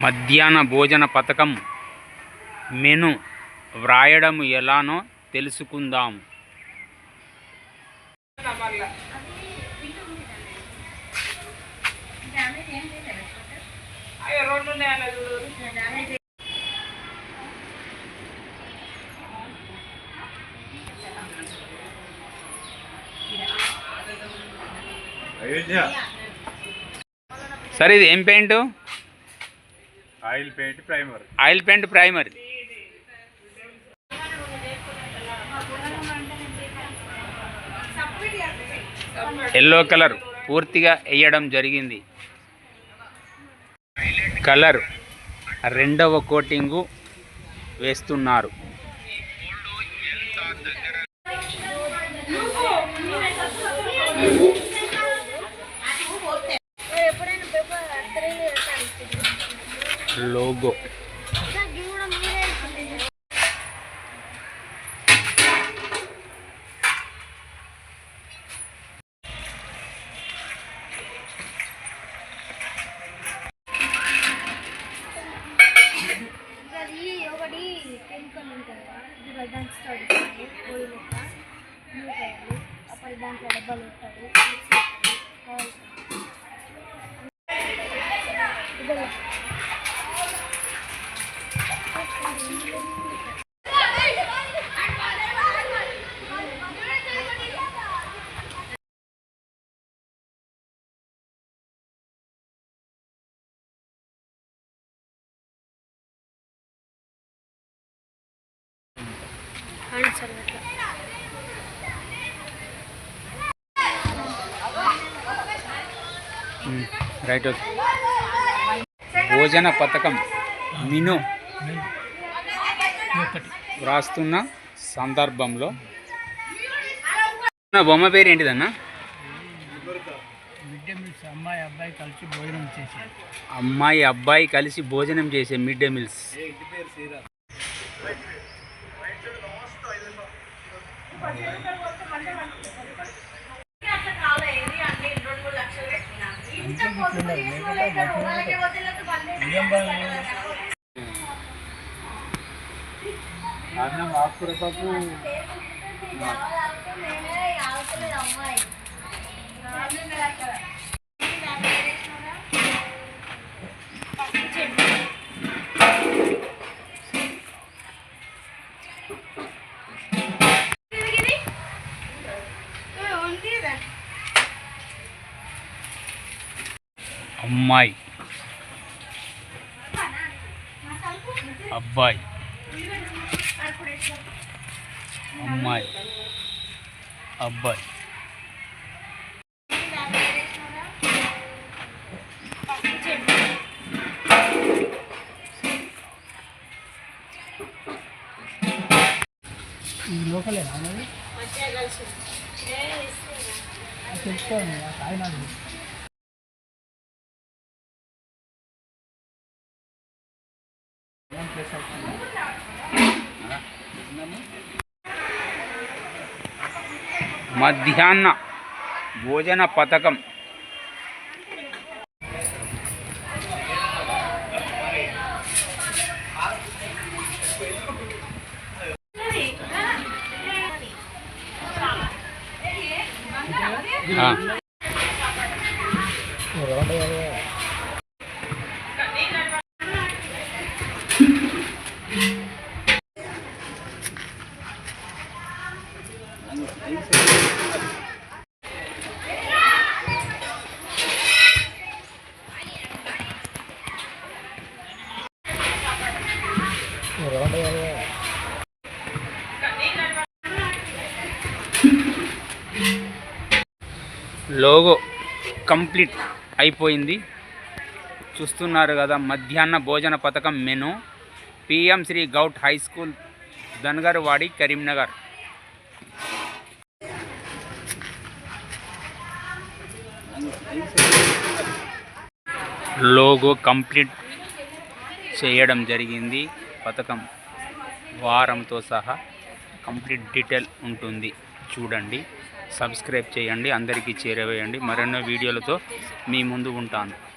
మధ్యాహ్న భోజన పథకం మెను వ్రాయడం ఎలానో తెలుసుకుందాం. సరే ఇది ఏం paint? Oil paint primer. Oil paint primer. Yellow colour పూర్తిగా వేయడం జరిగింది. కలర్ రెండవ కోటింగు వేస్తున్నారు. ఎప్పుడైనా అప్పుడు దాంట్లో డబ్బాలు ఉంటాడు ఆన్సర్ అట్లా రైట్ భోజన పథకం మిను. వ్రాస్తున్న సందర్భంలో. నా బొమ్మ పేరు ఏంటిదన్నా? అమ్మాయి అబ్బాయి కలిసి భోజనం చేశారు అమ్మాయి అబ్బాయి కలిసి భోజనం చేసే మిడ్ డే మీల్స్. అన్నం ఆకుకూర పప్పు అమ్మాయి అబ్బాయి. అమ్మాయి. అబ్బాయి. ఈ లోకలేనా తెలుసుకోండి ఆ కాయనాడు మధ్యాహ్న భోజన పథకం. ఆ, లోగో కంప్లీట్ అయిపోయింది. చూస్తున్నారు కదా మధ్యాహ్న భోజన పథకం menu PM Shri govt high school Dhangarwadi Karimnagar. Logo complete చేయడం జరిగింది. పథకం వారంతో సహా కంప్లీట్ డీటెయిల్ ఉంటుంది. చూడండి. సబ్స్క్రైబ్ చేయండి. అందరికీ చేరవేయండి. మరెన్నో వీడియోలతో మీ ముందు ఉంటాను.